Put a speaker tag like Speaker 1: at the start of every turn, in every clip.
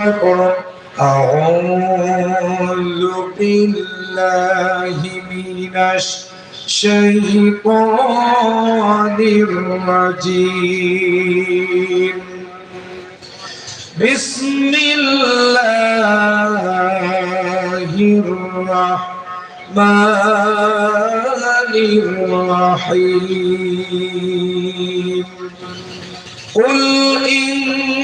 Speaker 1: أعوذ بالله من الشيطان الرجيم. بسم الله الرحمن الرحيم. قل إن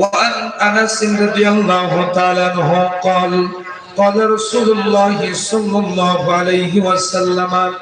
Speaker 1: وعن انس رضي الله تعالى عنه قال قال رسول الله صلى الله عليه وسلم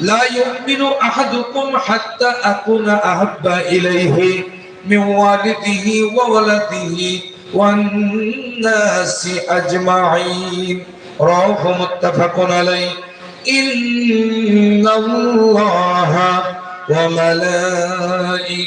Speaker 1: لا يؤمن احدكم حتى اكون احب اليه من والده وولده والناس اجمعين رواه متفق عليه إن الله وملائكته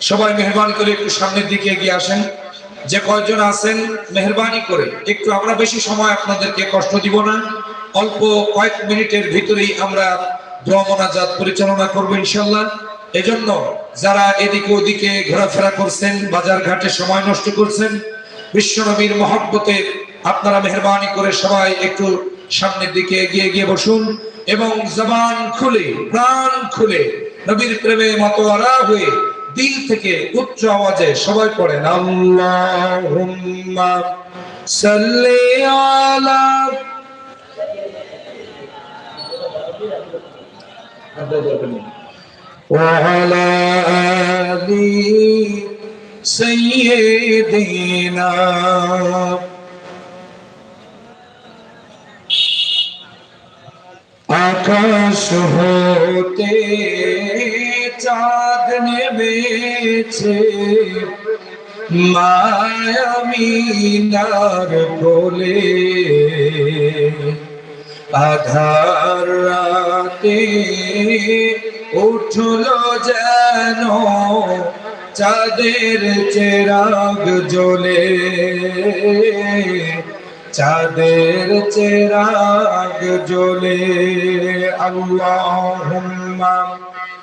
Speaker 1: সবাই মেহরবানি করে একটু সামনের দিকে এগিয়ে আসেন। যে কয়জন আছেন, মেহরবানি করে। একটু আমরা বেশি সময় আপনাদেরকে কষ্ট দিব না। অল্প কয়েক মিনিটের ভিতরেই আমরা দোয়া মোনাজাত পরিচালনা করব ইনশাল্লাহ। এজন্য যারা এদিকে ওদিকে ঘোরাফেরা করছেন, বাজার ঘাটে সময় নষ্ট করছেন, বিশ্বনবীর মহব্বতে আপনারা মেহরবানি করে সবাই একটু সামনের দিকে এগিয়ে গিয়ে বসুন এবং জবান খুলে, প্রাণ খুলে নবীর প্রেমে মতো মতোয়ারা হয়ে দিল থেকে উচ্চ আওয়াজে সবাই পড়েন আল্লাহুম্মা সাল্লি আলা وعلى آل سيدنا আকাশ হতে নেমেছে মায়ামিনার কোলে। আধার রাতে উঠল যেন চাঁদের চেরাগ জ্বলে। চাঁদের চেরাগ জ্বলে। আল্লাহুম্মা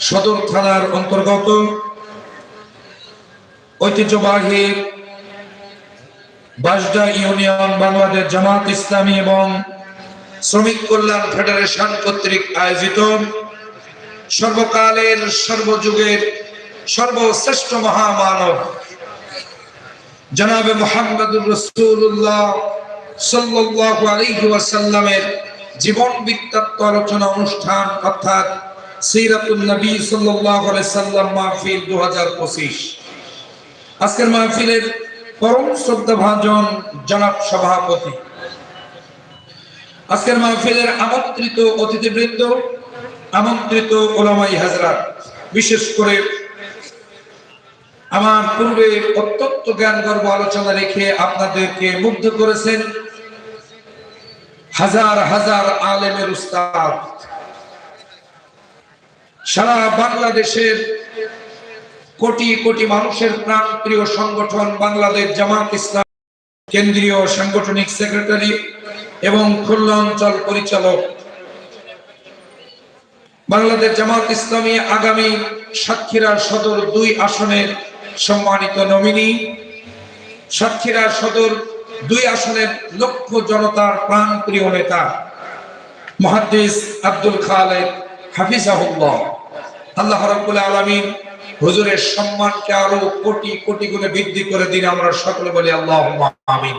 Speaker 1: সদর থানার অন্তর্গত ঐতিহ্যবাহী বাসডা ইউনিয়ন বাংলাদেশ জামাত ইসলামী এবং শ্রমিক কল্যাণ ফেডারেশন কর্তৃক আয়োজিত সর্বকালের সর্বযুগের সর্বশ্রেষ্ঠ মহামানব জনাবে মোহাম্মদুর রসুল্লাহ সাল্লাল্লাহু আলাইহি ওয়াসাল্লামের জীবন বৃত্তান্ত আলোচনা অনুষ্ঠান অর্থাৎ সিরাতুন নবী সাল্লাল্লাহু আলাইহি সাল্লাম মাহফিল 2025 আজকের মাহফিলের পরম শ্রদ্ধাভাজন জনাব সভাপতি। আজকের মাহফিলের আমন্ত্রিত অতিথিবৃন্দ, আমন্ত্রিত ওলামাই বিশেষ করে আমার পূর্বে অত্যন্ত জ্ঞান গর্ব আলোচনা রেখে আপনাদেরকে মুগ্ধ করেছেন হাজার হাজার আলেমের উস্তাদ সারা বাংলাদেশের কোটি কোটি মানুষের প্রাণ প্রিয় সংগঠন বাংলাদেশ জামাত ইসলাম, কেন্দ্রীয় সাংগঠনিক সেক্রেটারি এবং খুলনা অঞ্চল পরিচালক। বাংলাদেশ জামাত ইসলামী আগামী সাতক্ষীরা সদর দুই আসনের সম্মানিত নমিনি। সাতক্ষীরা সদর দুই আসনের লক্ষ জনতার প্রাণ প্রিয় নেতা, মহাদ্দিস আব্দুল খালেদ হাফিজাহুল্লাহ। আল্লাহ রাব্বুল আলামিন হুজুরের সম্মানকে আরও কোটি কোটি গুণে বৃদ্ধি করে দিন, আমরা সকলে বলি আল্লাহ আমিন।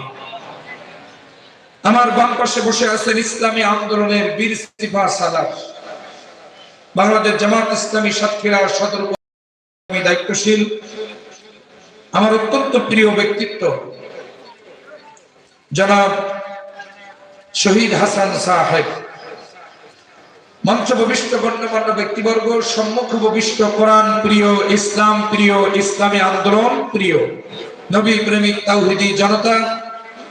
Speaker 1: আমার বাম পাশে বসে আছেন ইসলামী আন্দোলনের বীর সিফা সালার বাংলাদেশ জামাত ইসলামী সাতক্ষীরা সদর দায়িত্বশীল। আমার অত্যন্ত প্রিয় ব্যক্তিত্ব, জনাব শহীদ হাসান সাহেব। মঞ্চ ভবিষ্ঠ গণ্যমান্য ব্যক্তিবর্গ, সম্মুখ ভবিষ্ঠ কোরআন প্রিয়, ইসলাম প্রিয়, ইসলামী আন্দোলন প্রিয়। নবী প্রেমিক তাওহিদি জনতা,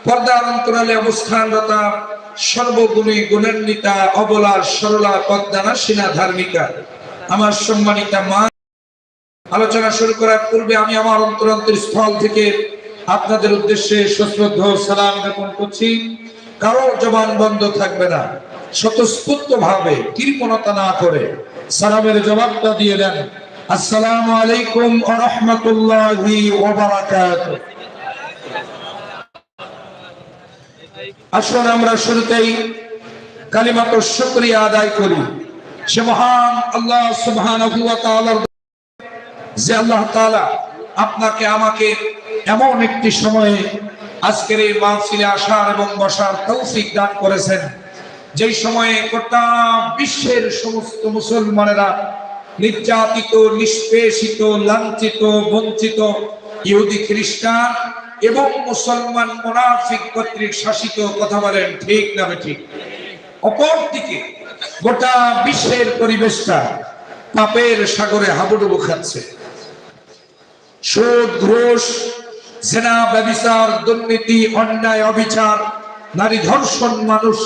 Speaker 1: পর্দার অন্তরালে অবস্থানরতা সর্বগুণী গুণান্বিতা অবলা, সরলা, পদ্মানা, সিনা ধার্মিকা। আমার সম্মানিতা মা, আলোচনা শুরু করার পূর্বে আমি আমার অন্তরন্তর স্থল থেকে আপনাদের উদ্দেশ্যে সশ্রদ্ধ সালাম জ্ঞাপন করছি। কারোর জবান বন্ধ থাকবে না। স্বতঃস্ফূর্ত ভাবে কৃপণতা না করে সালামের জবাবটা দিয়ে দেন, আসসালামু আলাইকুম রাহমাতুল্লাহি আসুন আমরা শুরুতেই কালিমাত শুকরিয়া আদায় করি। সে মহান আল্লাহ তাআলার যে আল্লাহ তাআলা আপনাকে, আমাকে এমন একটি সময়ে আজকের এই মাহফিলে আসার এবং বসার তৌফিক দান করেছেন। যেই সময়ে গোটা বিশ্বের সমস্ত মুসলমানেরা নির্যাতিত, নিষ্পেষিত, লাঞ্ছিত, বঞ্চিত ইহুদি খ্রিস্টান এবং মুসলমান মোনাফিক কর্তৃক শাসিত কথা বলেন ঠিক না ঠিক অপরদিকে গোটা বিশ্বের পরিবেশটা পাপের সাগরে হাবুডুবু খাচ্ছে। সুদ, ঘোষ, জেনা, ব্যবিচার, দুর্নীতি, অন্যায়, অবিচার, নারী ধর্ষণ, মানুষ